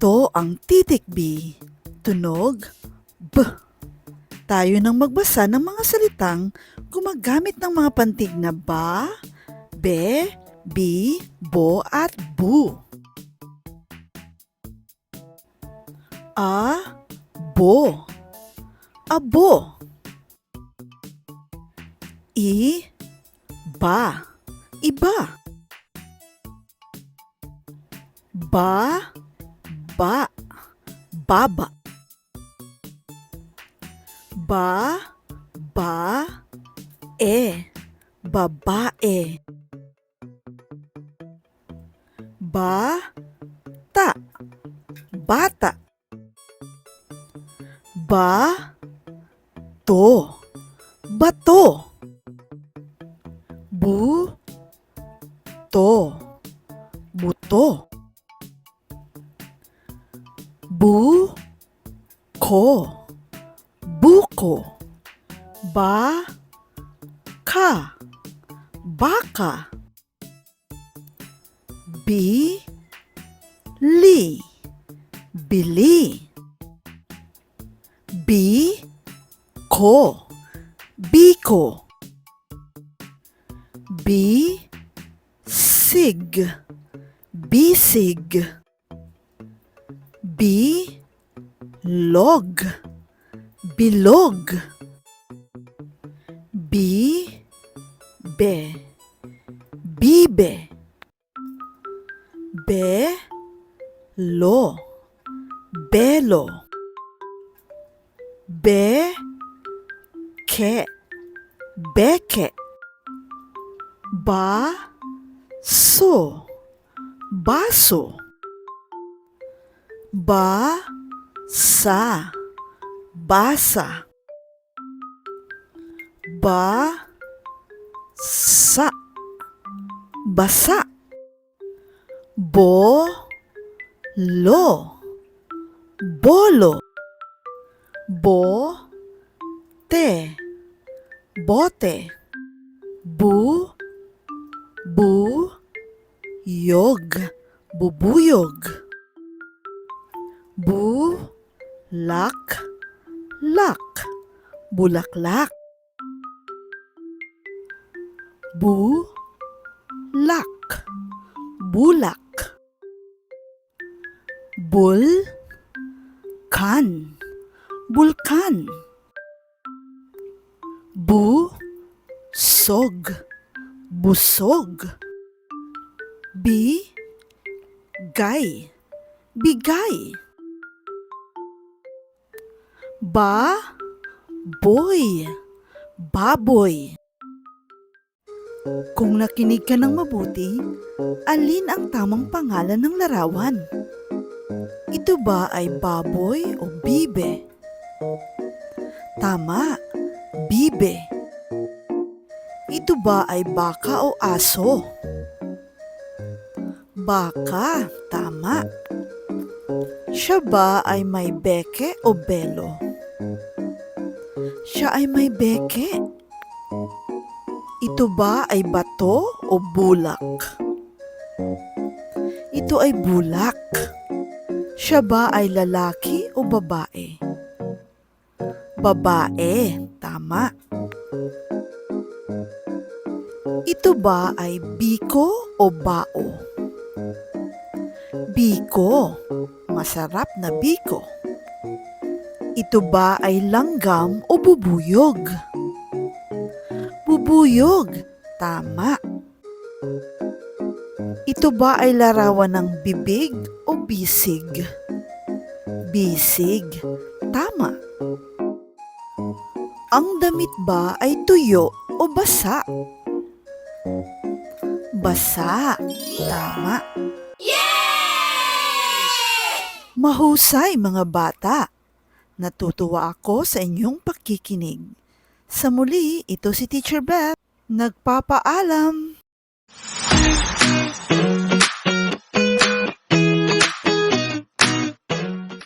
Ito ang titik B. Tunog B. Tayo nang magbasa ng mga salitang gumagamit ng mga pantig na ba, be, bi, bo at bu. A, bo. Abo. I, ba. Iba. Ba, ba. Baba. Ba, ba, e. Babae. Ba, ta. Bata. Ba, to. Bato. Bu, to. Buto. Bu, ko. Buko. Ba, ka. Baka. Bi, li. Bili. Bi, ko. Biko. Bi, sig. Bisig. Bi, log. Bilog. Bi, be. Bibe. Be, lo. Belo. Be, ke. Beke. Ba, so. Baso. Ba, sa. Basa. Ba, sa. Basa. Bo, lo. Bolo. Bo, te. Bote. Bu, bu, yog. Bubuyog. Bu, lak, lak. Bulaklak. Bu, lak. Bulak. Bul, kan. Bulkan. Bu, sog. Busog. Bi, gay. Bigay. Ba, boy. Baboy. Kung nakinig ka ng mabuti, alin ang tamang pangalan ng larawan? Ito ba ay baboy o bibe? Tama, bibe. Ito ba ay baka o aso? Baka, tama. Siya ba ay may beke o belo? Siya ay may beke. Ito ba ay bato o bulak? Ito ay bulak. Siya ba ay lalaki o babae? Babae, tama. Ito ba ay biko o bao? Biko, masarap na biko. Ito ba ay langgam o bubuyog? Bubuyog, tama. Ito ba ay larawan ng bibig o bisig? Bisig, tama. Ang damit ba ay tuyo o basa? Basa, tama. Mahusay mga bata. Natutuwa ako sa inyong pakikinig. Sa muli, ito si Teacher Beth. Nagpapaalam.